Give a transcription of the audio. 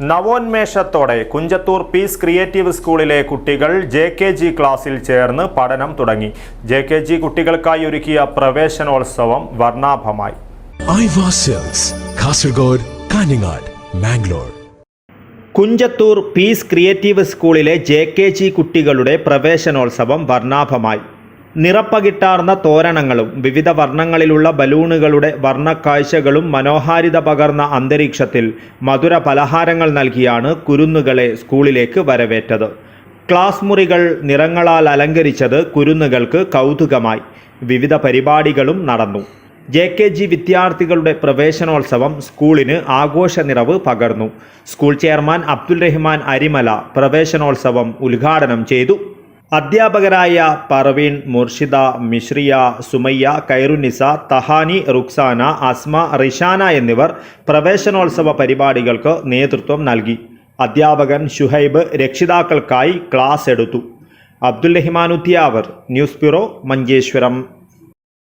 നവോന്മേഷത്തോടെ Kunjathur peace creative സ്കൂളിലെ കുട്ടികൾ J K G ക്ലാസ്സിൽ ചേർന്ന് പഠനം തുടങ്ങി. ജെ കെ ജി കുട്ടികൾക്കായി ഒരുക്കിയ പ്രവേശനോത്സവം വർണാഭമായി. കാസർഗോഡ് കാഞ്ഞങ്ങാട് മാംഗ്ലൂർ. കുഞ്ചത്തൂർ പീസ് ക്രിയേറ്റീവ് സ്കൂളിലെ ജെ കെ ജി കുട്ടികളുടെ പ്രവേശനോത്സവം വർണാഭമായി. നിറപ്പകിട്ടാർന്ന തോരണങ്ങളും വിവിധ വർണങ്ങളിലുള്ള ബലൂണുകളുടെ വർണക്കാഴ്ചകളും മനോഹാരിത പകർന്ന അന്തരീക്ഷത്തിൽ മധുര പലഹാരങ്ങൾ നൽകിയാണ് കുരുന്നുകളെ സ്കൂളിലേക്ക് വരവേറ്റത്. ക്ലാസ് മുറികൾ നിറങ്ങളാൽ അലങ്കരിച്ചത് കുരുന്നുകൾക്ക് കൗതുകമായി. വിവിധ പരിപാടികളും നടന്നു. ജെ കെ ജി വിദ്യാർത്ഥികളുടെ പ്രവേശനോത്സവം സ്കൂളിന് ആഘോഷ നിറവ് പകർന്നു. സ്കൂൾ ചെയർമാൻ അബ്ദുൽ റഹ്മാൻ അരിമല പ്രവേശനോത്സവം ഉദ്ഘാടനം ചെയ്തു. അധ്യാപകരായ പർവീൻ മുർഷിദ മിശ്രിയ സുമയ്യ കൈറുനിസ തഹാനി റുക്സാന അസ്മ റിഷാന എന്നിവർ പ്രവേശനോത്സവ പരിപാടികൾക്ക് നേതൃത്വം നൽകി. അധ്യാപകൻ ഷുഹൈബ് രക്ഷിതാക്കൾക്കായി ക്ലാസ് എടുത്തു. Abdul Rahman news bureau Manjeshwaram.